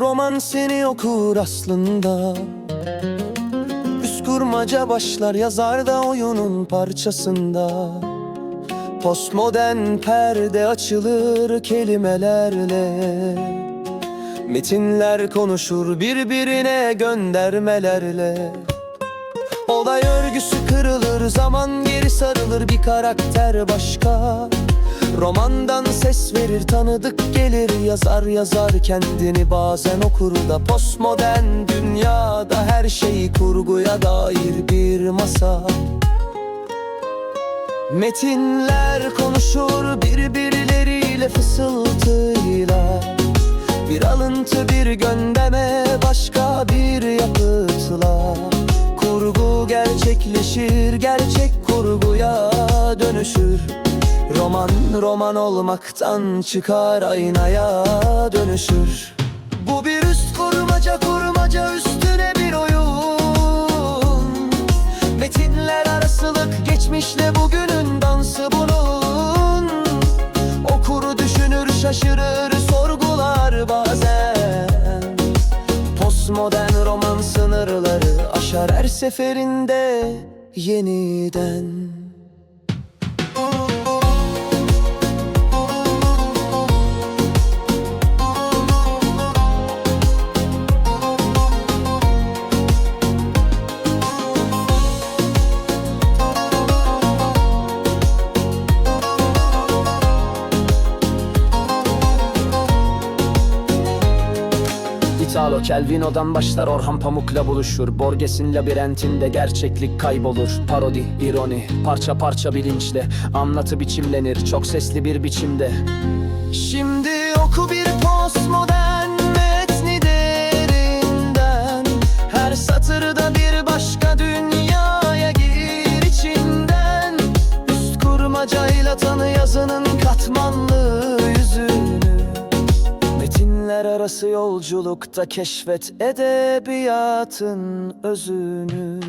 roman seni okur aslında. Üst kurmaca başlar yazar da oyunun parçasında. Postmodern perde açılır kelimelerle. Metinler konuşur birbirine göndermelerle. Olay örgüsü kırılır zaman geri sarılır bir karakter başka Romandan ses verir tanıdık gelir. Yazar yazar kendini bazen okur da Postmodern dünyada her şey kurguya dair bir masal Metinler konuşur birbirleriyle fısıltıyla. Bir alıntı bir göndeme başka bir yapıtla. Kurgu gerçekleşir gerçek kurguya dönüşür Roman roman olmaktan çıkar aynaya dönüşür. Bu bir üst kurmaca kurmaca üstüne bir oyun. Metinler arasılık geçmişle bugünün dansı bunun. Okuru düşünür şaşırır sorgular bazen. Postmodern roman sınırları aşar her seferinde yeniden Italo Calvino'dan başlar Orhan Pamuk'la buluşur. Borges'in labirentinde gerçeklik kaybolur. Parodi, ironi, parça parça bilinçle. Anlatı biçimlenir çok sesli bir biçimde. Şimdi Arası yolculukta keşfet edebiyatın özünü